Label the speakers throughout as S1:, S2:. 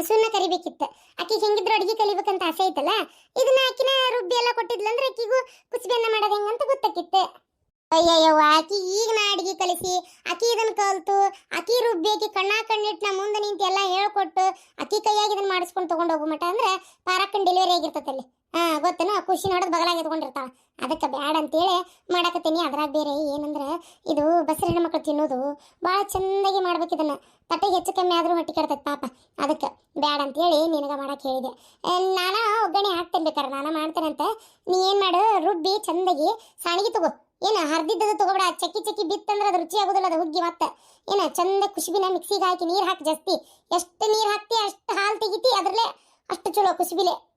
S1: ಅತ್ತೇರ ಕರಿಬೇಕಿತ್ತು. ಆಕಿಗೆ ಹೆಂಗಿದ್ರು ಅಡಿಗೆ ಕಲಿಬೇಕಂತ ಆಸೆ ಐತಲ್ಲ? ಇದನ್ನ ಆಕಿನ ರುಬ್ಬಿ ಎಲ್ಲ ಕೊಟ್ಟಿದ್ಲಂದ್ರೆ ಆಕಿಗೂ ಕುಸ್ಬೆನ್ನ ಮಾಡೋದು ಹೆಂಗಂತ ಗೊತ್ತಾಕಿತ್ತೆ. ಅಯ್ಯಯ್ಯವ್ವ, ಆಕಿ ಈಗ ನಾ ಅಡಿಗೆ ಕಲಿಸಿ, ಆಕಿ ಇದನ್ನ ಕಲ್ತು, ಆಕಿ ರುಬ್ಬಿ, ಆಕಿ ಕಣ್ಣ ಕಣ್ಣಿಟ್ಟು ನಾ ಮುಂದೆ ನಿಂತು ಎಲ್ಲ ಹೇಳ್ಕೊಟ್ಟು, ಆಕಿ ಕೈಯಾಗಿ ಇದನ್ನ ಮಾಡಿಸ್ಕೊಂಡು ತಗೊಂಡು ಹೋಗೋ ಮಟ ಅಂದ್ರೆ ಪಾರಕ್ಕನ್ ಡೆಲಿವರಿ ಆಗಿರ್ತೈತಲ್ಲಿ. ಹಾ ಗೊತ್ತೇನೋ? ಖುಷಿ ನೋಡೋದು ಬಗಲಾಗಿ ಎತ್ಕೊಂಡಿರ್ತಾಳ ಅದಕ್ಕೆ ಬ್ಯಾಡ ಅಂತೇಳಿ ಮಾಡಕತ್ತೀನಿ. ಅದ್ರಾಗ ಬೇರೆ ಏನಂದ್ರೆ, ಇದು ಬಸರಿನ ಮಕ್ಕಳು ತಿನ್ನೋದು ಭಾಳ ಚೆನ್ನಾಗಿ ಮಾಡ್ಬೇಕು ಇದನ್ನ. ತಟ್ಟೆಗೆ ಹೆಚ್ಚು ಕಮ್ಮಿ ಆದ್ರೂ ಹೊಟ್ಟಿ ಕೆಡ್ತೈತೆ ಪಾಪ. ಅದಕ್ಕೆ ಬ್ಯಾಡ ಅಂತೇಳಿ ನಿನಗೆ ಮಾಡಕ್ಕೆ ಹೇಳಿದೆ. ನಾನು ನಾನ ಒಗ್ಗರಣೆ ಹಾಕ್ತೇನೆ ಬೇಕಾರೆ, ನಾನು ಮಾಡ್ತೇನಂತೆ. ನೀ ಏನು ಮಾಡು, ರುಬ್ಬಿ ಚಂದಾಗಿ ಸಾಣಿಗೆ ತಗೋ. ಏನು ಹರಿದಿದ್ದದು ತಗೋಬೇಡ. ಚಕ್ಕಿ ಚಕ್ಕಿ ಬಿತ್ತಂದ್ರೆ ಅದು ರುಚಿ ಆಗೋದಿಲ್ಲ, ಅದು ಹುಗ್ಗಿ ಮತ್ತೆ. ಏನು, ಚಂದ ಕುಸುಬಿನ ಮಿಕ್ಸಿಗೆ ಹಾಕಿ ನೀರು ಹಾಕಿ ಜಾಸ್ತಿ. ಎಷ್ಟು ನೀರು ಹಾಕ್ತಿ, ಅಷ್ಟು ಹಾಲು ತೆಗಿತಿ, ಅದ್ರಲ್ಲೇ ಅಷ್ಟು ಚಲೋ ಕುಸುಬಿಲೆ.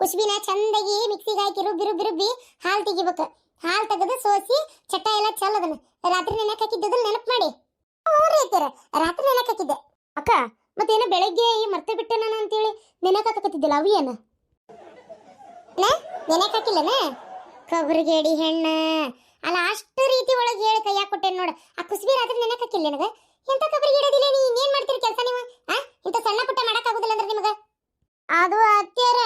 S1: ಕುಸುಬಿನ ಚಂದಾಗಿ ಮಿಕ್ಸಿಗೆ ಹಾಕಿ ರುಬ್ಬಿ ರುಬ್ಬಿ ರುಬ್ಬಿ ಹಾಲು ತೆಗಿಬೇಕು. ಹಾಲು ತೆಗೆದು ಸೋಸಿ ಚಟ ಎಲ್ಲ ಚೆಲ್ಲದನ್ನ ರಾತ್ರಿ ನೆನಕ ಹಾಕಿದ್ದದನ್ನ ನೆನಪು ಮಾಡಿ. ರೈತರ, ರಾತ್ರಿ ನೆನಕ ಹಾಕಿದ್ದೆ. ಅಕ್ಕ, ಮತ್ತೇನೋ ಬೆಳಗ್ಗೆ ಈ ಮರ್ತೆ ಬಿಟ್ಟೆ ನಾನು ಅಂತೇಳಿ ನೆನಕ್ಕೆ ಹಾಕಕತ್ತಿದ್ದಿಲ್ಲ, ಅವು ಏನು? ನೆನಕ ಹಾಕಿಲ್ಲನ? ಕಬ್ರಿಗೇಡಿ ಹೆಣ್ಣ. ಅಲ್ಲ, ಅಷ್ಟು ರೀತಿ ಒಳಗೆ ಹೇಳಿ ಕೈಯಾಗ ಕೊಟ್ಟೆ ನೋಡು. ಆ ಕುಸ್ಬಿ ರಾತ್ರಿ ನೆನಕ ಹಾಕಿಲ್ಲ ನನಗೆ ಎಂತ ಕಬ್ರಿಗೇಡದಿಲ್ಲ ನೀ ಇನ್ನೇನ್ ಮಾಡ್ತೀರಿ ಕೆಲಸ ನೀವು ಆ ಇಂಥ ಸಣ್ಣ ಪುಟ್ಟ ಮಾಡಕ್ಕಾಗೋದಿಲ್ಲ ಅಂದ್ರೆ ನಿಮಗೆ ಅದು ಅತ್ಯಾರ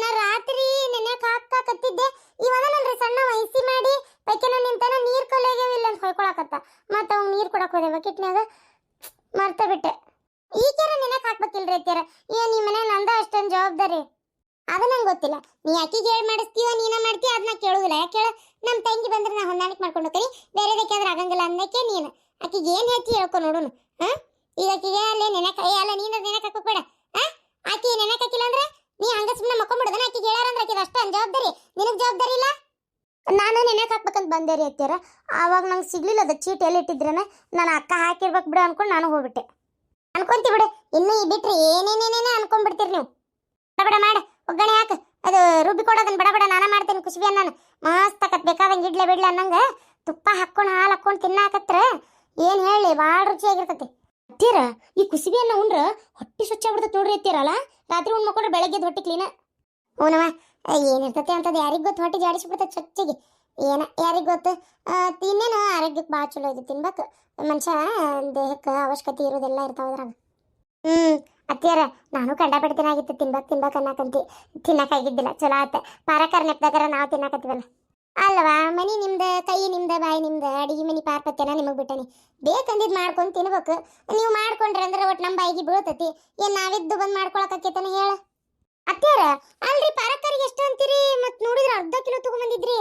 S1: ನಾ ರಾತ್ರಿ ನೆನಕ್ಕೆ ಹಾಕಾಕತ್ತಿದ್ದೆ ಇವಾಗ ನನ್ರಿ ಸಣ್ಣ ವಯಸ್ಸಿ ಮಾಡಿ ಪೈಕನ ನಿಂತಾನ ನೀರ್ ಕೊಲೆಗಿಲ್ಲ ಅಂತ ಹೊಯ್ಕೊಳಕತ್ತ ಮತ್ತ ಅವ್ನು ನೀರ್ ಕೊಡಕ್ ಹೋದೆ ಬಕೆಟ್ನ್ಯಾಗ ಮರ್ತ ಬಿಟ್ಟೆ ಈಕೆರ ನೆನಕ್ ಹಾಕ್ಬೇಕಿಲ್ರಿ ಅತ್ಯಾರ ಏನ್ ನಿಮ್ಮ ಮನೆ ನಂದ ಅಷ್ಟೊಂದು ಜವಾಬ್ದಾರಿ ಅದು ನಂಗೆ ಗೊತ್ತಿಲ್ಲ. ನೀ ಆಕಿಗೆ ಹೇಳಿ ಮಾಡಿಸ್ತೀಯೋ, ನೀನ ಮಾಡ್ತೀಯ ಅದನ್ನ ಕೇಳುದಿಲ್ಲ. ಯಾಕೆ ಹೇಳ ನಮ್ಮ ತಂಗಿ ಬಂದ್ರೆ ನಾ ಹೊಂದಾಣಿಕೆ ಮಾಡ್ಕೊಂಡು ಹೋಗ್ತೀನಿ. ಬೇರೆ ಆದ್ರೆ ಆಗಂಗಿಲ್ಲ ಅಂದಕ್ಕೆ ನೀನು. ಆಕಿಗೆ ಏನು ಹೇಳ್ತಿ ಹೇಳ್ಕೊ ನೋಡೋನು, ಹಾ? ಈಗ ಆಕಿಗೆ ಅಲ್ಲೇ ನೆನಕ ಅಲ್ಲ, ನೀನು ನೆನಕ ಹಾಕೋಬೇಡ ಹಾ? ಆಕಿ ನೆನಕ ಹಾಕಿಲ್ಲ ಅಂದ್ರೆ ನೀ ಹಂಗ ಸುಮ್ಮನೆ ಮಕ್ಕೊಂಬಿಡದನ ಹೇಳಾರ ಅಂದ್ರೆ ಆಕಿಗೆ ಅಷ್ಟ ಜವಾಬ್ದಾರಿ. ನಿನಗೆ ಜವಾಬ್ದಾರಿ ಇಲ್ಲ? ನಾನು ನೆನಕ್ ಹಾಕ್ಬೇಕಂತ ಬಂದೆ ರೀ ಅತ್ತಿಯರ. ಆವಾಗ ನಂಗೆ ಸಿಗ್ಲಿಲ್ಲ ಅದ ಚೀಟ್ ಎಲ್ಲಿ ಇಟ್ಟಿದ್ರೇನೆ. ನಾನು ಅಕ್ಕ ಹಾಕಿರ್ಬೇಕು ಬಿಡು ಅನ್ಕೊಂಡು ನಾನು ಹೋಗ್ಬಿಟ್ಟೆ. ಅನ್ಕೊಂತಿ ಬಿಡು. ಇನ್ನು ಈ ಬಿಟ್ರೆ ಏನೇನೇನೇನೇ ಅನ್ಕೊಂಡ್ಬಿಡ್ತೀರಿ ನೀವು. ಬಡ, ಮಾಡ. ಒಗ್ಗರಣೆ ಹಾಕ. ಅದು ರುಬ್ಬಿ ಕೊಡೋದನ್ನ ಬಡ ಬಡ, ನಾನು ಮಾಡ್ತೇನೆ ಕುಸುಬಿ ಅನ್ನ ಮಸ್ತ್ ಆಕತ್, ಬೇಕಾದಂಗೆ ಇಡ್ಲೆ ಬಿಡ್ಲೆ ಅನ್ನಂಗ. ತುಪ್ಪ ಹಾಕೊಂಡು ಹಾಲು ಹಾಕೊಂಡು ತಿನ್ನಾಕತ್ರ ಏನು ಹೇಳಿ, ಭಾಳ ರುಚಿಯಾಗಿರ್ತೈತಿ. ಅತ್ತೀರ, ಈ ಕುಸಿಬಿ ಅನ್ನ ಉಂಡ್ರ ಹೊಟ್ಟೆ ಸ್ವಚ್ಛ ಆಗ್ಬಿಡ್ತೈತೆ ನೋಡ್ರಿ ಅತ್ತೀರಲ್ಲ. ರಾತ್ರಿ ಉಣ್ ಮಕ್ಕೊಂಡ್ರೆ ಬೆಳಗ್ಗೆ ಹೊಟ್ಟೆ ಕ್ಲೀನ ಓನವ ಏನಿರ್ತೈತೆ ಅಂತದ್ದು ಯಾರಿಗೆ ಗೊತ್ತು? ಹೊಟ್ಟೆ ಜಾಡಿಸ್ಬಿಡ್ತೈತೆ ಸ್ವಚ್ಛಗೆ. ಏನ, ಯಾರಿಗೆ ಗೊತ್ತು? ತಿನ್ನೇನ ಆರೋಗ್ಯಕ್ಕೆ ಭಾಳ ಚಲೋ ಇದು ತಿನ್ಬೇಕು. ಮನುಷ್ಯ ದೇಹಕ್ಕೆ ಅವಶ್ಯಕತೆ ಇರೋದೆಲ್ಲ ಇರ್ತಾವ ಅದ್ರಾಗ. ಹ್ಞೂ ಅತ್ತಿಯಾರ, ನಾನು ಕಂಡಪಡ್ತೀನಾಗಿತ್ತು ತಿನ್ಬೇಕು ತಿನ್ಬೇಕು ಅನ್ನಕಂತಿ ತಿನ್ನಕ್ಕಾಗಿದ್ದಿಲ್ಲ ಚಲೋ ಆತ. ಪಾರಕಾರ ನೆಪ್ದಾಗಾರ ನಾವು ತಿನ್ನಕತ್ತೀವಲ್ಲ ಅಲ್ವಾ, ಮನಿ ನಿಮ್ದು, ಕೈ ನಿಮ್ದು, ಬಾಯಿ ನಿಮ್ದು, ಅಡಿಗೆ ಮನಿ ಪಾರ್ಪತ್ಯನ ನಿಮಗೆ ಬಿಟ್ಟನಿ. ಬೇಕಂದಿದ್ ಮಾಡ್ಕೊಂಡು ತಿನ್ಬೇಕು. ನೀವು ಮಾಡ್ಕೊಂಡ್ರೆ ಅಂದ್ರೆ ಒಟ್ ನಮ್ಮ ಬಾಯಿಗೆ ಬೀಳ್ತತಿ. ಏನ್ ನಾವಿದ್ದು ಬಂದು ಮಾಡ್ಕೊಳಕತ್ತೇನ ಹೇಳ. ಅತ್ತಿಯಾರ, ಅಲ್ರಿ ಪಾರಕರಿಗೆ ಎಷ್ಟು ಅಂತೀರಿ? ಮತ್ತೆ ನೋಡಿದ್ರೆ ಅರ್ಧ ಕಿಲೋ ತಗೊಂಬಂದಿದ್ರಿ.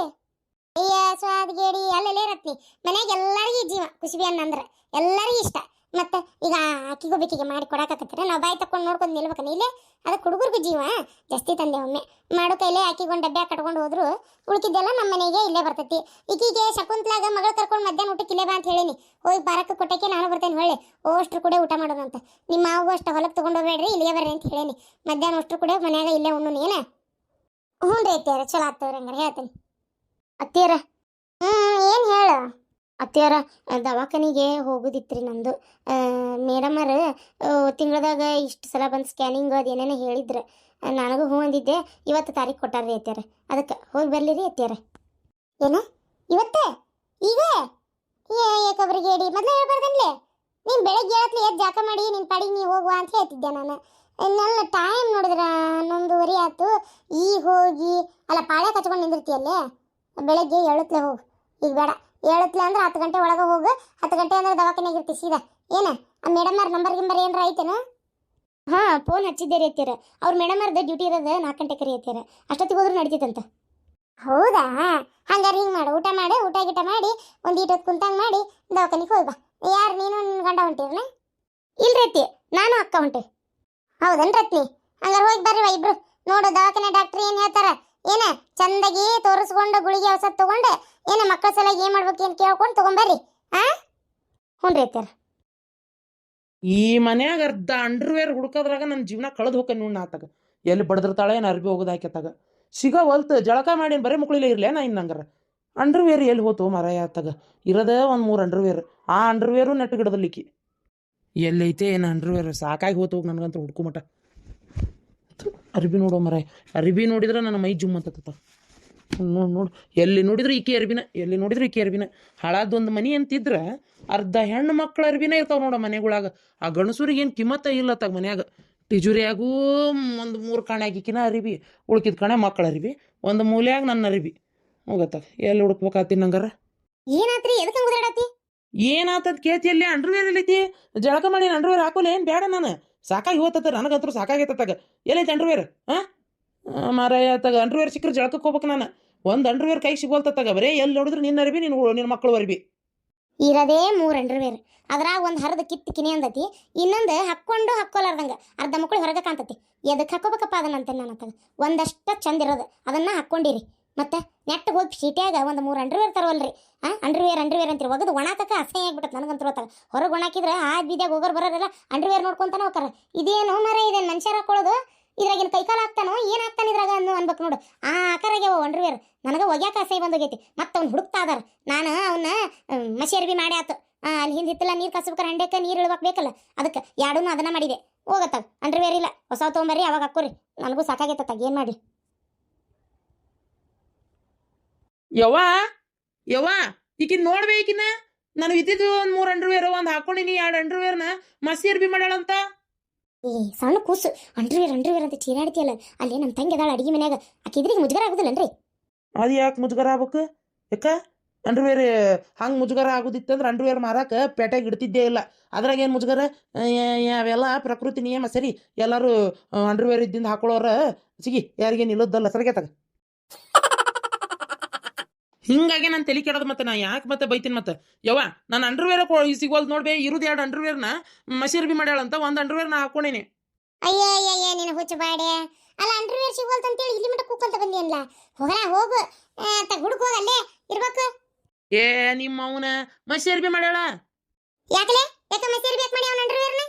S1: ಅಯ್ಯ ಸ್ವಾದ್ಗೇಡಿ ಅಲ್ಲೆಲ್ಲೇ ರತ್ನಿ ಮನೆಗೆ ಎಲ್ಲರಿಗೂ ಜೀವ. ಕುಸುಬಿ ಅನ್ನ ಅಂದ್ರೆ ಎಲ್ಲರಿಗೂ ಇಷ್ಟ. ಮತ್ತೆ ಈಗ ಆಕಿಗೂ ಬಿಕ್ಕಿಗೆ ಮಾಡಿ ಕೊಡಕತ್ತೀರ ನಾವು ಬಾಯಿ ತಕೊಂಡು ನೋಡ್ಕೊಂಡು ನಿಲ್ಬೇಕನ ಇಲ್ಲೇ? ಅದಕ್ಕೆ ಹುಡುಗರಿಗೂ ಜೀವ, ಜಾಸ್ತಿ ತಂದೆ ಒಮ್ಮೆ. ಮಾಡೋ ಕೈಲೇ ಆಕಿಗೊಂದು ಡಬ್ಬೆ ಕಟ್ಕೊಂಡು ಹೋದ್ರು, ಉಳ್ಕಿದ್ದೆಲ್ಲ ನಮ್ಮ ಮನೆಗೆ ಇಲ್ಲೇ ಬರ್ತೈತಿ. ಈಕಿಗೆ ಶಕುಂತ್ಲಾಗ ಮಗಳು ಕರ್ಕೊಂಡು ಮಧ್ಯಾಹ್ನ ಊಟಕ್ಕೆ ಇಲ್ಲೇ ಬಾ ಅಂತ ಹೇಳೀನಿ. ಹೋಗಿ ಬರಕ್ಕೆ ಕೊಟ್ಟಕ್ಕೆ ನಾನು ಬರ್ತೇನೆ, ಹೊಳ್ಳಿ. ಅಷ್ಟ್ರು ಕೂಡ ಊಟ ಮಾಡೋದಂತ ನಿಮ್ಮ ಮಾವು ಅಷ್ಟು ಹೊಲಕ್ಕೆ ತೊಗೊಂಡು ಹೋಗ್ಬೇಡ್ರಿ ಇಲ್ಲೇ ಬರ್ರಿ ಅಂತ ಹೇಳೀನಿ. ಮಧ್ಯಾಹ್ನ ಅಷ್ಟ್ರು ಕೂಡ ಮನ್ಯಾಗ ಇಲ್ಲೇ ಉಣ್ಣು ಏನು ಹ್ಞೂ ರೀ ಅತ್ತಿಯಾರ, ಚಲೋ ಆಗ್ತವ್ರಿ ಹಂಗಾರೆ, ಹೇಳ್ತೀನಿ. ಅತ್ತಿಯಾರ? ಹ್ಞೂ ಅತ್ತಿಯಾರ ದವಾಖಾನಿಗೆ ಹೋಗೋದಿತ್ರಿ ನಂದು. ಮೇಡಮರ ತಿಂಗಳದಾಗ ಇಷ್ಟು ಸಲ ಬಂದು ಸ್ಕ್ಯಾನಿಂಗ್ ಅದು ಹೇಳಿದ್ರು. ನನಗೂ ಹ್ಞೂ ಅಂದಿದ್ದೆ, ಇವತ್ತು ತಾರೀಕು ಕೊಟ್ಟಾರ್ರಿ ಅತ್ಯಾರ ಅದಕ್ಕೆ ಹೋಗಿ ಬರ್ಲಿ ರೀ ಅತ್ಯಾರ ಏನ? ಇವತ್ತೇ? ಈಗ? ಏ ಏಕಬ್ರಿಗೆ ಹೇಳಿ? ಮೊದಲು ಹೇಳ್ಬಾರ್ದಲ್ಲೇ ನೀನು ಬೆಳಗ್ಗೆ ಹೇಳತ್ಲಿ ಎದ್ದು ಜಾಕ ಮಾಡಿ ನಿನ್ನ ಪಾಡಿಗೆ ನೀವು ಹೋಗುವ ಅಂತ ಹೇಳ್ತಿದ್ದೆ ನಾನು? ಇನ್ನೆಲ್ಲ ಟೈಮ್ ನೋಡಿದ್ರ ಹನ್ನೊಂದುವರೆ ಆಯ್ತು. ಈಗ ಹೋಗಿ, ಅಲ್ಲ ಪಾಳೆ ಕಚ್ಕೊಂಡು ನಿಂದಿರ್ತೀಯಲ್ಲೇ? ಬೆಳಗ್ಗೆ ಹೇಳುತ್ತಲೇ ಹೋಗು. ಈಗ ಬೇಡ. ಏಳತ್ಲೆ ಅಂದ್ರೆ ಹತ್ತು ಗಂಟೆ ಒಳಗೆ ಹೋಗು. ಹತ್ತು ಗಂಟೆ ಅಂದ್ರೆ ದವಾಖಾನೆಗೆ ಇರ್ತಿ ಸೀದಾ. ಏನ? ಆ ಮೇಡಮ್ ಅವ್ರ ನಂಬರ್ ಗಿಂಬರ್ ಏನಾರ ಐತೇನು? ಹಾಂ ಫೋನ್ ಹಚ್ಚಿದ್ದೆ ರೀ ಅತ್ತೀರ ಅವ್ರ ಮೇಡಮ್ ಅವ್ರದ್ದು ಡ್ಯೂಟಿ ಇರೋದು ನಾಲ್ಕು ಗಂಟೆ ಕರಿ ಅತ್ತೀರ ಅಷ್ಟೊತ್ತಿಗೆ ಹೋದ್ರೂ ನಡೀತೈತಂತ. ಹೌದಾ? ಹಂಗಾರೆ ಹಿಂಗೆ ಮಾಡು. ಊಟ ಮಾಡಿ, ಊಟ ಗೀಟ ಮಾಡಿ, ಒಂದು ಈಟೊತ್ತು ಕುಂತಂಗೆ ಮಾಡಿ ದವಾಖಾನಿಗೆ ಹೋಗಿ ಬಾ. ಯಾರು, ನೀನು ನಿನ್ನ ಗಂಡ ಹೊಂಟಿರನ ಇಲ್ಲ ರೀತಿ ನಾನು ಅಕ್ಕ ಹೊಂಟಿ ಹೌದನ್ ರತ್ನಿ ಹಂಗಾರೆ ಹೋಗಿ ಬರ್ರಿ ಇಬ್ರು. ನೋಡು ದವಾಖಾನೆ ಡಾಕ್ಟ್ರ್ ಏನು ಹೇಳ್ತಾರ? ಏನ ಚಂದಾಗಿ ತೋರಿಸ್ಕೊಂಡು ಗುಳಿಗೆ ಔಷಧ ತಗೊಂಡು, ಏನ ಮಕ್ಕಳ ಸಲ ಏನು ಮಾಡ್ಬೇಕು ಅಂತ ಕೇಳ್ಕೊಂಡು ತಗೊಂಬರ್ರಿ, ಆ? ಹ್ಞೂ ರೀ
S2: ಈ ಮನ್ಯಾಗ ಅರ್ಧ ಅಂಡರ್ವೇರ್ ಹುಡುಕೋದ್ರಾಗ ನನ್ನ ಜೀವನ ಕಳೆದು ಹೋಗ ನೋಡಿ ಆತಾಗ. ಎಲ್ಲಿ ಬಡದಿರ್ತಾಳೆ, ಏನು ಅರ್ಬಿ ಹೋಗೋದು ಹಾಕ್ಯತಾಗ ಸಿಗ ಹೊಲ್ತು ಜಳಕ ಮಾಡಿ ಬರೀ ಮಕ್ಳಿಲ್ಲ ಇರ್ಲೇ ನಾ ಇನ್ನಂಗಾರ. ಅಂಡರ್ವೇರ್ ಎಲ್ಲಿ ಹೋತು ಮರ ಆತಾಗ? ಇರೋದೇ ಒಂದು ಮೂರು ಅಂಡರ್ವೇರ್. ಆ ಅಂಡರ್ವೇರು ನೆಟ್ಟು ಗಿಡದಲ್ಲಿಕ್ಕಿ. ಎಲ್ಲೈತೆ ಏನು ಅಂಡರ್ವೇರ್? ಸಾಕಾಗಿ ಹೋತು ನನಗಂತೂ ಹುಡ್ಕೊಂಮಟ ಅರ್ಬಿ ನೋಡೋ ಮರ. ಅರಿಬಿ ನೋಡಿದ್ರೆ ನನ್ನ ಮೈ ಜುಮ್ ಅಂತ ನೋಡಿ ನೋಡು. ಎಲ್ಲಿ ನೋಡಿದ್ರೆ ಈಕೆ ಅರ್ಬಿನ ಎಲ್ಲಿ ನೋಡಿದ್ರೆ ಈಕೆ ಅರ್ಬಿನ ಹಾಳಾದೊಂದು ಮನಿ ಅಂತಿದ್ರೆ ಅರ್ಧ ಹೆಣ್ಣು ಮಕ್ಳು ಅರ್ಬಿನ ಇರ್ತಾವೆ ನೋಡ ಮನೆಗಳಾಗ. ಆ ಗಣಸೂರಿಗೆ ಏನು ಕಿಮ್ಮತ್ತ ಇಲ್ಲ ತಗ ಮನ್ಯಾಗ. ಟಿಜುರಿಯಾಗೂ ಒಂದು ಮೂರು ಕಣೆ ಆಗಿಕಿನ ಅರಿವಿ ಉಳ್ಕಿದ ಕಣೆ ಮಕ್ಕಳು ಅರಿವಿ ಒಂದು ಮೂಲೆಯಾಗ ನನ್ನ ಅರಿವಿ. ಹೋಗತ್ತ ಎಲ್ಲಿ ಹುಡುಕ್ಬೇಕಾತಿ ನಂಗಾರ?
S1: ಏನಾತ್ರಿ ಎದಕ್ಕೆ
S2: ಏನಾತದ್ ಕೇಳ್ತಿ ಅಲ್ಲಿ? ಅಂಡ್ರವೇರ್ ಎಲ್ಲೈತಿ ಜಳಕ ಮಾಡಿ ಅಂಡ್ರವೇರ್ ಹಾಕೋಲ್ಲ ಏನು ಬೇಡ ನಾನು. ಸಾಕಾಗಿ ಹೋತತ್ತ ನನಗಂತೂ ಸಾಕಾಗೈತತ್ತಾಗ ಎಲ್ಲೈತೆ ಅಂಡ್ರವೇರ್ ಹಾಂ ಮಾರಾಯ ತಗ ಅಂಡ್ರವೇರ್ ಸಿಕ್ಕರೆ ಜಳಕಕ್ಕೆ ಹೋಗ್ಬೇಕು ನಾನು. ಒಂದು ಅಂಡ್ರವೇರ್ ಕೈ ಸಿಗೋಲ್ತತ್ತಾಗ ಬರೇ ಎಲ್ಲಿ ನೋಡಿದ್ರು ನಿನ್ನ ಅರಿವಿ ನಿನ್ನ ನಿನ್ನ ಮಕ್ಕಳು ಅರಿವಿ.
S1: ಇರದೇ ಮೂರು ಅಂಡರ್ವೇರ್ ಅದ್ರಾಗ ಒಂದು ಹರದ ಕಿತ್ತು ಕಿನಿ ಅಂದತಿ, ಇನ್ನೊಂದು ಹಾಕ್ಕೊಂಡು ಹಾಕ್ಕೊಲಾರ್ದಂಗ. ಅರ್ಧ ಮಕ್ಕಳು ಹೊರಗೆ ಕಾಣ್ತತಿ. ಎದಕ್ಕೆ ಹಾಕೋಬೇಕಪ್ಪ ಅಂತ ನಾನು ಅತ್ತಾಗ ಒಂದಷ್ಟು ಚಂದ ಇರೋದು. ಅದನ್ನ ಹಾಕ್ಕೊಂಡಿರಿ. ಮತ್ತೆ ನೆಟ್ ಹೋಗಿ ಸೀಟ್ಯಾಗ ಒಂದು ಮೂರು ಅಂಡರ್ವೇರ್ ತರವಲ್ರಿ ಆ, ಅಂಡರ್ವೇರ್ ಅಂಡರ್ವೇರ್ ಅಂತೀರಿ. ಒಗದು ಒಣಾಕಕ್ಕ ಅಸಹ್ಯ ಆಗ್ಬಿಟ್ಟತ್ ನನಗಂತೂ ಹೋಗ್ತಾರೆ ಹೊರಗೆ ಒಣಾಕಿದ್ರೆ ಆ ಬೀದ್ಯಾಗ ಹೋಗೋರು ಬರೋರಲ್ಲ ಅಂಡರ್ವೇರ್ ನೋಡ್ಕೊಂತಾನೆ ಹೋಗ್ತಾರೆ. ಇದೇನು ಮರ ಇದೆ, ಮನುಷ್ಯರ ಹಾಕೊಳ್ಳೋದು ಇದ್ರಾಗಿನ ಕೈಕಾಲು ಹಾಕ್ತಾನೋ, ಏನು ಹಾಕ್ತಾನೆ ಇದ್ರಾಗ ಅನ್ನು ಅನ್ಬೇಕು ನೋಡು. ಆ ಆಕಾರಾಗ್ಯಾವ ಅಂಡರ್ವೇರ್. ನನಗೆ ಒಗ್ಯಾಕ ಅಸಹ್ಯ ಬಂದೋಗೈತಿ. ಮತ್ತೆ ಅವ್ನು ಹುಡುಕ್ತಾ ಅದಾರ. ನಾನು ಅವನ್ನ ಮಸಿ ಬಿ ಮಾಡಿ ಆತು. ಅಲ್ಲಿ ಹಿಂದೆ ಹಿತ್ತಲ್ಲ ನೀರು ಕಸ್ಬೇಕಾರೆ ಹಂಡೆಕ್ಕೆ ನೀರು ಇಳ್ಬೇಕು ಬೇಕಲ್ಲ. ಅದಕ್ಕೆ ಎರಡೂ ಅದನ್ನ ಮಾಡಿದೆ. ಹೋಗತ್ತಾಗ ಅಂಡರ್ವೇರ್ ಇಲ್ಲ. ಹೊಸ ತೊಗೊಂಬರ್ರಿ, ಅವಾಗ ಹಾಕೋರಿ ನನಗೂ ಸಾಕಾಗೈತ ಏನು ಮಾಡಿ?
S2: ಯವ್ವ? ಯವ್ವ ಈಕಿನ್ ನೋಡ್ಬೇಕಿನ ನಾನು ಇದ್ದಿದ್ದು ಒಂದು ಮೂರು ಅಂಡರ್ವೇರ್ ಒಂದು ಹಾಕೊಂಡಿನಿ ಎರಡು ಅಂಡರ್ವೇರ್ನ. ಮಸಿ ಅರ್ಬಿ ಮಾಡ್ಯಾಳಂತ.
S1: ಏ ಸಣ್ಣ ಕೂಸು. ಅಂಡರ್ವೇರ್ ಅಂಡರ್ವೇರ್ ಅಂತ ಚೀರಾಡ್ತಿಯಲ್ಲ. ಅಲ್ಲಿ ನಮ್ಮ ತಂಗಿ ಅದಾಳ ಅಡಿಗೆ ಮನ್ಯಾಗ. ಆಕೆ ಇದ್ರಿಗೆ ಮುಜುಗರ ಆಗುದಿಲ್ಲನ್ರಿ
S2: ಅದು ಯಾಕೆ ಮುಜುಗರ ಆಗ್ಬೇಕು? ಯಾಕ? ಅಂಡರ್ವೇರ್ ಹಂಗೆ ಮುಜುಗರ ಆಗುದಿತ್ತಂದ್ರೆ ಅಂಡರ್ವೇರ್ ಮಾರಾಕ ಪೇಟೆಗೆ ಇಡ್ತಿದ್ದೇ ಇಲ್ಲ. ಅದ್ರಾಗ ಏನು ಮುಜುಗರ? ಅವೆಲ್ಲ ಪ್ರಕೃತಿ ನಿಯಮ ಸರಿ ಎಲ್ಲರೂ ಅಂಡರ್ವೇರ್ ಇದ್ದಿಂದ ಹಾಕೊಳ್ಳೋರ ಸಿಗಿ ಯಾರಿಗೇನು ಇಲ್ಲದಲ್ಲ ಸರಿಗೆತಾಗ ಹಿಂಗಾಗಿ ನಾನು ತಲೆ ಕೆಡೋದು ಮತ್ತೆ ನಾ ಯಾಕೆ ಮತ್ತೆ ಬೈತೀನಿ ಮತ್ತೆ? ಯವ್ವ ನಾನು ಅಂಡರ್ವೇರ್ ಸಿಗೋಲ್ ನೋಡ್ಬೇ ಇರುದು ಎರಡು ಅಂಡರ್ವೇರ್ನ ಮಸೀರ್ಬಿ ಮಾಡ್ಯಾಳಂತ ಒಂದು ಅಂಡರ್ವೇರ್ ನಾ ಹಾಕೊಂಡೇನಿ
S1: ಅಯ್ಯ ಅಯ್ಯ ಅಯ್ಯ ನೀನು ಹುಚ್ಚು ಬಾಡೆ. ಅಲ್ಲ ಅಂಡರ್ವೇರ್ ಸಿಗೋಲ್ತ ಅಂತೇಳಿ ಇಲ್ಲಿ ಮಟ್ಟ ಕೂಕಂತ ಬಂದಿಯಲ್ಲ ಹೋಗಲ್ಲ ಹೋಗು. ಅಂತ ಹುಡುಕ್ ಹೋಗ ಅಲ್ಲೇ ಇರ್ಬೇಕು.
S2: ಏ ನಿಮ್ಮ ಅವನ ಮಸೀರ್ಬಿ ಮಾಡ್ಯಾಳ?
S1: ಯಾಕಲೆ? ಯಾಕ ಮಸೀರ್ ಬಿ ಯಾಕೆ ಮಾಡಿ ಅವನ ಅಂಡರ್ವೇರ್ನ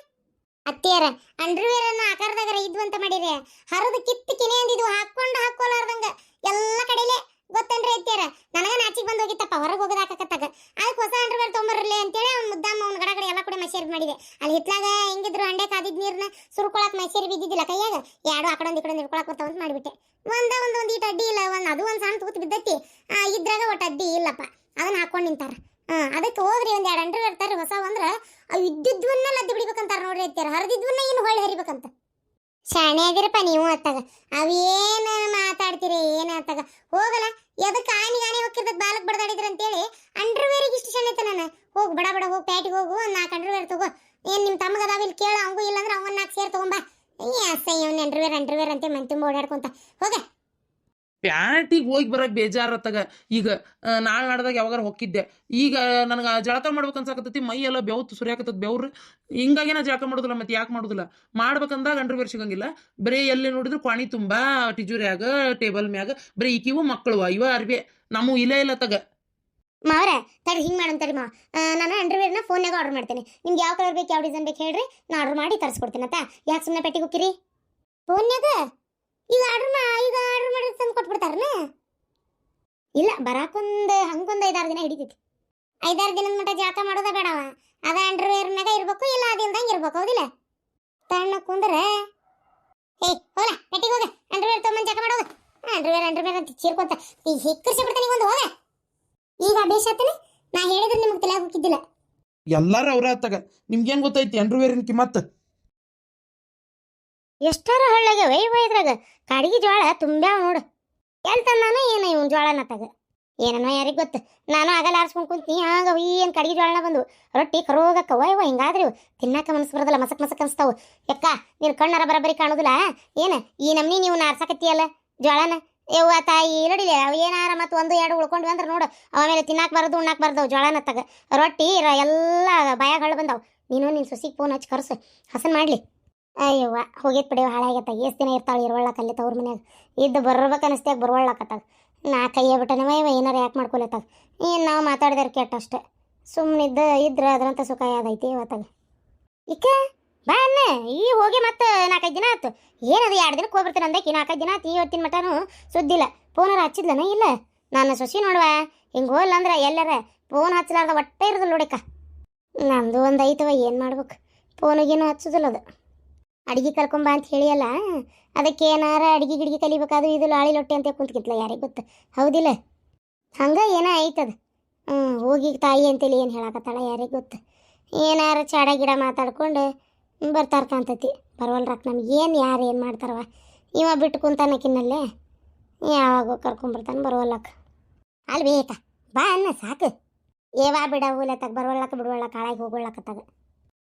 S1: ಅತ್ತಿಯರ ಅಂಡರ್ವೇರ್ ಅನ್ನ ಆಕಾರದಾಗ ಇದ್ವು ಅಂತ ಮಾಡಿರಿ ಹರಿದು ಕಿತ್ತು ಕಿನೆ ಅಂದಿದ್ವು ಹಾಕೊಂಡು ಹಾಕೋಲಾರ್ದಂಗ ಎಲ್ಲ ಕಡೆಲೆ ಗೊತ್ತನ್ರಿ ಅತ್ತಿಯರ ನನಗ ನಾಚಿಗೆ ಬಂದು ಹೋಗಿತ್ತಪ್ಪ ಹೊರಗೆ ಹೋಗೋದು ಹಾಕಕತ್ತಾಗ ಅದಕ್ಕೆ ಹೊಸ ಅಂಡರ್ವೇರ್ ತೊಗೊಂಬರ್ಲಿ ಅಂತೇಳಿ ಅವ್ನ ಮುದ್ದಾಮ ಅವ್ನ ಗಡ ಕಡೆ ಎಲ್ಲ ಕೂಡ ಮೆಸೇಜ್ ಮಾಡಿದೆ ಅಲ್ಲಿ ಹಿತ್ಲಾಗ ಹೆಂಗಿದ್ರು ಅಂಡೆ ಕಾದಿದ್ ನೀರ್ನ ಸುರ್ಕೊಳಕ್ ಮೆಸೇಜ್ ಬಿದ್ದಿದ್ದಿಲ್ಲ ಕೈಯಾಗ ಎರಡು ಆ ಕಡೆ ಒಂದು ಈ ಕಡೆ ಇಟ್ಕೊಳಕ್ ಬರ್ತಾವ ಅಂತ ಮಾಡಿಬಿಟ್ಟೆ ಒಂದ ಒಂದು ಒಂದು ಈಟ್ ಅಡ್ಡಿ ಇಲ್ಲ ಒಂದು ಅದು ಒಂದು ಸಣ್ಣ ತೂತ್ ಬಿದ್ದೈತಿ ಆ, ಇದ್ರಾಗ ಒಟ್ಟು ಅಡ್ಡಿ ಇಲ್ಲಪ್ಪ ಅದನ್ನ ಹಾಕೊಂಡು ನಿಂತಾರ ಹಾ ಅದಕ್ಕೆ ಹೋಗ್ರಿ ಒಂದ್ ಎರಡು ಅಂಡರ್ ಇರ್ತಾರೆ ಹೊಸ ಅಂದ್ರೆ ಅವು ಇದ್ದಿದ್ವನ್ನ ಲದ್ದು ಬಿಡಿಬೇಕಂತಾರ ನೋಡ್ರಿ ಐತಿಯರ ಹರಿದಿದ್ವನ್ನ ಇನ್ನು ಹೊಳ್ಳಿ ಹರಿಬೇಕಂತ. ಶಾಣೆ ಆಗಿರಪ್ಪ ನೀವು ಅತ್ತಾಗ. ಅವೇನು ಮಾತಾಡ್ತೀರಿ, ಏನು ಅತ್ತಾಗ. ಹೋಗಲ್ಲ ಎದಕ್ಕೆ ಆನಿ ಆನೆ ಹೋಗಿರ್ತದ ಬಾಲಕ್ ಬಡದಾಡಿದ್ರ ಅಂತೇಳಿ ಅಂಡರ್ವೇರಿಗೆ ಇಷ್ಟು ಶಾಣೆ ನಾನು. ಹೋಗಿ, ಬಡ ಬಡ ಹೋಗಿ, ಪ್ಯಾಟಿಗೆ ಹೋಗು, ಒಂದು ನಾಲ್ಕು ಅಂಡರ್ವೇರ್ ತಗೋ. ಏನು ನಿಮ್ಮ ತಮ್ಮಗ ಅದಾವ ಇಲ್ಲಿ ಕೇಳ, ಅವಂಗೂ ಇಲ್ಲಾಂದ್ರೆ ಅವನ್ನ ನಾಲ್ಕು ಸೇರ್ ತಗೊಂಬಾ. ಏ ಅಸ್ತ ಇವನ್ ಅಂಡರ್ವೇರ್ ಅಂಡರ್ವೇರ್ ಅಂತ ಮನ್ ತುಂಬ ಓಡಾಡ್ಕೊಂತ ಹೋಗ.
S2: ಪ್ಯಾಟಿಗೆ ಹೋಗಿ ಬರೋಕೆ ಬೇಜಾರತ್ತಾಗ. ಈಗ ನಾಳೆ ನಾಡ್ದಾಗ ಯಾವಾಗಾರ ಹೊಕ್ಕಿದ್ದೆ. ಈಗ ನನಗೆ ಜಳಕ ಮಾಡ್ಬೇಕು ಅನ್ಸಾಕತ್ತೈತಿ, ಮೈ ಎಲ್ಲ ಬೆವ್ತು ಸುರಿಯಾಕತ್ತದ ಬೆವ್ರು. ಹಿಂಗಾಗಿ ನಾ ಜಳಕ ಮಾಡೋದಿಲ್ಲ ಮತ್ತೆ ಯಾಕೆ ಮಾಡೋದಿಲ್ಲ? ಮಾಡ್ಬೇಕಂದಾಗ ಅಂಡರ್ವೇರ್ ಸಿಗಂಗಿಲ್ಲ. ಬರೀ ಎಲ್ಲಿ ನೋಡಿದ್ರು ಕ್ವಾಣಿ ತುಂಬ ಟಿಜುರಿಯಾಗ, ಟೇಬಲ್ ಮ್ಯಾಗ, ಬರೀ ಈಕಿವು ಮಕ್ಕಳು ಇವ ಅರ್ಬಿ ನಮ್ಮ ಇಲ್ಲೇ ಇಲ್ಲ ತಗ.
S1: ಮಾವ್ರೆ, ತಡಿ ಹಿಂಗೆ ಮಾಡಂತಾರಿ ಮಾ. ನಾನು ಅಂಡರ್ವೇರ್ನ ಫೋನ್ಯಾಗ ಆರ್ಡರ್ ಮಾಡ್ತೇನೆ. ನಿಮ್ಗೆ ಯಾವ ಕಲರ್ ಬೇಕು, ಯಾವ ಡಿಸೈನ್ ಬೇಕು ಹೇಳ್ರಿ, ನಾ ಆರ್ಡರ್ ಮಾಡಿ ತರಿಸ್ಕೊಡ್ತೀನಿ ಆತ ಯಾಕೆ ಸುಮ್ಮನೆ ಪೆಟ್ಟಿಗೆ ಹೋಗಿರಿ ಫೋನ್ಯಾಗ? ಈಗ ಆರ್ಡರ್ ಮಾ ಈಗ ಆರ್ಡರ್ ಮಾಡಿ ತಂದು ಕೊಟ್ಬಿಡ್ತಾರನ? ಇಲ್ಲ, ಬರಾಕೊಂದು, ಹಂಗೊಂದು ಐದಾರು ದಿನ ಹಿಡಿತೈತಿ. ಐದಾರು ದಿನದ ಮಟ್ಟ ಜಾಕ ಮಾಡೋದ ಬೇಡವ ಅದ ಅಂಡರ್ವೇರ್ನಾಗ ಇರ್ಬೇಕು, ಇಲ್ಲ ಅದಿಂದಂಗೆ ಇರ್ಬೇಕು, ಹೌದಿಲ್ಲ? ತಣ್ಣ ಕುಂದ್ರೆ, ಏ ಹೋಗ ಪೆಟ್ಟಿಗೆ ಹೋಗ. ಅಂಡರ್ವೇರ್ ತೊಗೊಂಬಂದು ಜಾಕ ಮಾಡೋದು. ಅಂಡರ್ವೇರ್ ಅಂಡರ್ವೇರ್ ಅಂತ ಚೀರ್ಕೊಂತ ಈಗ ಹೆಕ್ಕರ್ಸಿ ಬಿಡ್ತಾನೆ ಒಂದು ಹೋಗ ಈಗ ಅಭ್ಯಾಸ ನಾನು ನಾ ಹೇಳಿದ್ರೆ ನಿಮ್ಗೆ ತಲೆ ಹೋಗಿದ್ದಿಲ್ಲ
S2: ಎಲ್ಲಾರು ಅವ್ರ ಆತಾಗ ನಿಮ್ಗೇನು ಗೊತ್ತೈತಿ, ಅಂಡರ್ವೇರಿನ ಕಿಮ್ಮತ್ತು
S1: ಎಷ್ಟಾರ ಹಳ್ಳಾಗ ವೈ ಇದ್ರಾಗ? ಕಾಡಿಗೆ ಜೋಳ ತುಂಬ್ಯಾವ ನೋಡು. ಎಲ್ಲಿ ತಂದಾನ ಏನು ಇವನ್ ಜೋಳನ ತಗ? ಏನನ್ನ ಯಾರಿಗೆ ಗೊತ್ತು? ನಾನು ಆಗಲ್ಲ ಆರಿಸ್ಕೊಂಡು ಕುಂತೀನಿ ಆಗ ಏನು ಕಡಿಗೆ ಜೋಳನ ಬಂದು ರೊಟ್ಟಿ ಕರೋಗಕ್ಕ ವೈವ ಹಿಂಗಾದ್ರಿ ತಿನ್ನಕ ಮನಸ್ಸು ಬರೋದಿಲ್ಲ, ಮಸಕ್ ಮಸಕ್ ಅನಿಸ್ತಾವು. ಯಕ್ಕ, ನೀನು ಕಣ್ಣರ ಬರಬರಿ ಕಾಣುದಿಲ್ಲ ಏನು, ಈ ನಮ್ನಿ ನೀವು ನಾರ್ಸಕತ್ತೀಯಲ್ಲ ಜೋಳನ ಯವ್ವ ತಾಯಿ ನಡಿಲಿ ಅವು ಏನಾರ ಮತ್ತು ಒಂದು, ಎರಡು ಉಳ್ಕೊಂಡ್ವಿ ಅಂದ್ರೆ ನೋಡು. ಆಮೇಲೆ ತಿನ್ನಾಕ ಬರೋದು, ಉಣ್ಣಾಕ ಬರ್ದವು ಜೋಳನ ತಗ. ರೊಟ್ಟಿ ಎಲ್ಲ ಬಾಯಾಗ ಹಳ್ಳು ಬಂದಾವು. ನೀನು ನಿನ್ನ ಸೊಸಿಗೆ ಫೋನ್ ಹಚ್ಚಿ ಕರ್ಸು. ಹಸನ್ ಮಾಡಲಿ. ಅಯ್ಯವ್ವ ಹೋಗಿದ್ ಬಿಡಿ ಹಾಳಾಗತ್ತ ಎಷ್ಟು ದಿನ ಇರ್ತಾಳೆ ಇರುವಳ್ಳಕ್ಕೆ ಅಲ್ಲಿ ತವ್ರ ಮನ್ಯಾಗ? ಇದ್ದು ಬರ್ಬೇಕು ಅನಿಸ್ತಾಗ ಬರ್ವಳ್ಳಾಕತ್ತಾಗ ನಾ ಕೈಯ ಬಿಟ್ಟನವ ಮೈವ ಏನಾರ ಯಾಕೆ ಮಾಡ್ಕೊಲತ್ತಾಗ ಏನು ನಾವು ಮಾತಾಡಿದಾರೆ ಕೆಟ್ಟ ಅಷ್ಟೆ. ಸುಮ್ಮನಿದ್ದ ಇದ್ರೆ ಅದ್ರಂತ ಸುಖ ಯಾವ್ದೈತಿ ಇವತ್ತಾಗ ಇಕ್ಕ, ಬಾ ಅನ್ನ ಈ ಹೋಗಿ ಮತ್ತೆ ನಾಲ್ಕೈದು ದಿನ ಆಯ್ತು ಏನದು ಎರಡು ದಿನಕ್ಕೆ ಹೋಗ್ಬಿಡ್ತೀನಿ ಅಂದಕ್ಕೆ ನಾಲ್ಕೈದು ದಿನ ಆಯ್ತು ಇವತ್ತಿನ ಮಟನು ಸುದ್ದಿಲ್ಲ. ಫೋನಾರ ಹಚ್ಚಿದ್ಲನ ಇಲ್ಲ? ನಾನು ಸೊಸಿ ನೋಡುವ, ಹಿಂಗೆ ಹೋಲ್ಲ ಅಂದ್ರೆ ಎಲ್ಲರ ಫೋನ್ ಹಚ್ಚಲಾರ್ದ ಒಟ್ಟೆ ಇರೋದಿಲ್ಲ ನೋಡಿಕ ನಂದು ಒಂದು ಐತವ ಏನು ಮಾಡ್ಬೇಕು? ಫೋನಿಗೇನು ಹಚ್ಚೋದಿಲ್ಲ ಅದು. ಅಡಿಗೆ ಕರ್ಕೊಂಬ ಅಂತ ಹೇಳಿಯಲ್ಲ, ಅದಕ್ಕೆ ಏನಾರ ಅಡಿಗೆ ಗಿಡಿಗೆ ಕಲಿಬೇಕಾದ್ರೆ ಇದು ಲಾಳಿ ಲೊಟ್ಟೆ ಅಂತ ಕುಂತ್ಕಿತ್ಲ ಯಾರಿಗೆ ಗೊತ್ತು? ಹೌದಿಲ್ಲ? ಹಂಗೆ ಏನೋ ಆಯ್ತದ ಹ್ಞೂ ಹೋಗಿ ತಾಯಿ ಅಂತೇಳಿ ಏನು ಹೇಳಕತ್ತಾಳ ಯಾರಿಗೆ ಗೊತ್ತು? ಏನಾರ ಚಾಡ ಗಿಡ ಮಾತಾಡ್ಕೊಂಡು ಬರ್ತಾರ ಕಾಂತತಿ ಬರವಲ್ರಕ್ಕ ನಮ್ಗೆ ಏನು ಯಾರು ಏನು ಮಾಡ್ತಾರವ? ಇವ ಬಿಟ್ಟು ಕುಂತಾನಕಿನ್ನಲ್ಲೇ ಯಾವಾಗ ಕರ್ಕೊಂಬರ್ತಾನೆ ಬರವಲ್ಲಕ್ಕ ಅಲ್ಲಿ ಬೇಕ ಬಾ ಅನ್ನ ಸಾಕು. ಏವಾ ಬಿಡ ಹೂಲತ್ತಾಗ ಬರವಲ್ಲಕ್ಕ ಬಿಡವಳಕ್ಕ ಹಾಳಾಗಿ ಹೋಗೋಳ್ಳಕತ್ತಾಗ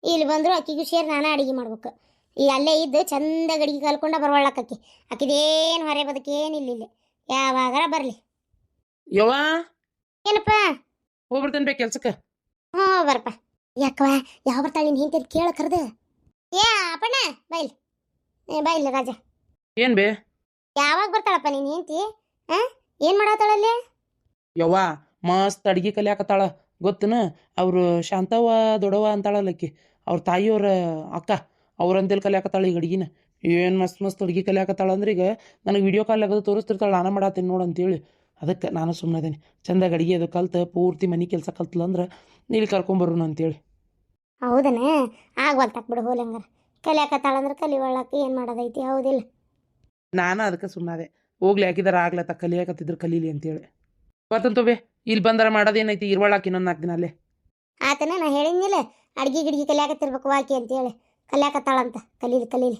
S1: ಇಲ್ಲಿ ಬಂದ್ರು ಅಕ್ಕಿಗೂ ಸೇರಿ ನಾನೇ ಅಡಿಗೆ ಮಾಡ್ಬೇಕು. ಈ ಅಲ್ಲೇ ಇದ್ದು ಚಂದ ಗಡಿಗೆ ಕಲ್ಕೊಂಡ ಬರವಳ್ಳಕ್ಕಿ ಅಕ್ಕಿದೇನು ಹೊರೆ ಬದುಕೇನಿಲ್ಲ ಇಲ್ಲಿ ಯಾವಾಗಾರ ಬರಲಿ.
S2: ಯವ್ವ?
S1: ಏನಪ್ಪ?
S2: ಹೋಗ್ಬಿಡ್ತೇನೆ ಬೇಕು ಕೆಲ್ಸಕ್ಕೆ.
S1: ಹ್ಞೂ ಬರಪ್ಪ ಯಾಕವ ಯಾವ ಬರ್ತಾಳೆ ನೀನು ಹಿಂತೆ ಕೇಳ ಕರ್ದೆ. ಏ ಅಪ್ಪಣ್ಣ ಬೈಲ್. ಏ ಬೈಲ್ ರಾಜ.
S2: ಏನು ಬೇ?
S1: ಯಾವಾಗ ಬರ್ತಾಳಪ್ಪ ನೀನು ಹೆಂಡ್ತಿ? ಆ? ಏನು ಮಾಡತ್ತಾಳಲ್ಲಿ
S2: ಯವ್ವ ಮಸ್ತ್ ಅಡ್ಗೆ ಕಲಿಯಾಕತ್ತಾಳ. ಗೊತ್ತನ? ಅವರು ಶಾಂತವ್ವ ದೊಡವ ಅಂತಾಳಲ್ಲಕ್ಕಿ ಅವ್ರ ತಾಯಿಯವ್ರ ಅಕ್ಕ. ಅವ್ರಂತೇಳಿ ಕಲಿಯಾಕತ್ತಾಳ ಈಗ ಅಡ್ಗಿನ. ಏನು ಮಸ್ತ್ ಮಸ್ತ್ ಅಡುಗೆ ಕಲಿಯಾಕತ್ತಾಳ ಅಂದ್ರೆ ಈಗ ನನಗೆ ವಿಡಿಯೋ ಕಾಲ್ ಆಗೋದು ತೋರಿಸ್ತಿರ್ತಾಳೆ ನಾನು ಮಾಡತ್ತೀನಿ ನೋಡು ಅಂತೇಳಿ. ಅದಕ್ಕೆ ನಾನು ಸುಮ್ಮನೆ ಅದೇನಿ ಚಂದಾಗ ಅಡ್ಗೆ ಅದು ಕಲ್ತು ಪೂರ್ತಿ ಮನೆ ಕೆಲಸ ಕಲ್ತಲ್ಲ ಅಂದ್ರೆ ಇಲ್ಲಿ ಕರ್ಕೊಂಬರೋಣ ಅಂತೇಳಿ.
S1: ಹೌದನೇ? ಆಗ್ವಲ್ತಾಕ್ ಬಿಡು ಹೋಲಿ ಅಂದ್ರೆ ಕಲಿವಳ್ಳಕ್ಕೆ ಏನು ಮಾಡೋದೈತಿ? ಹೌದಿಲ್ಲ.
S2: ನಾನು ಅದಕ್ಕೆ ಸುಮ್ಮನೆ ಹೋಗ್ಲಿ ಹಾಕಿದಾರ ಆಗ್ಲತ್ತ ಕಲಿಯಾಕತ್ತಿದ್ರು ಕಲೀಲಿ ಅಂತೇಳಿ. ಬರ್ತಂತೂ ಬೇ ಇಲ್ಲಿ ಬಂದಾರ ಮಾಡೋದೇನೈತಿ? ಇರ್ವಾಳಾಕಿ ಇನ್ನೊಂದು ನಾಲ್ಕು ದಿನ ಅಲ್ಲೇ.
S1: ಆತನ ನಾ ಹೇಳಿದ್ನಿಲ್ಲ ಅಡ್ಗೆ ಗಿಡ್ಗಿ ಕಲಿಯಾಕತ್ತಿರ್ಬೇಕು ವಾಕಿ ಅಂತೇಳಿ. ಕಲಿಯಾಕತ್ತಾಳಂತ. ಕಲೀಲಿ ಕಲೀಲಿ.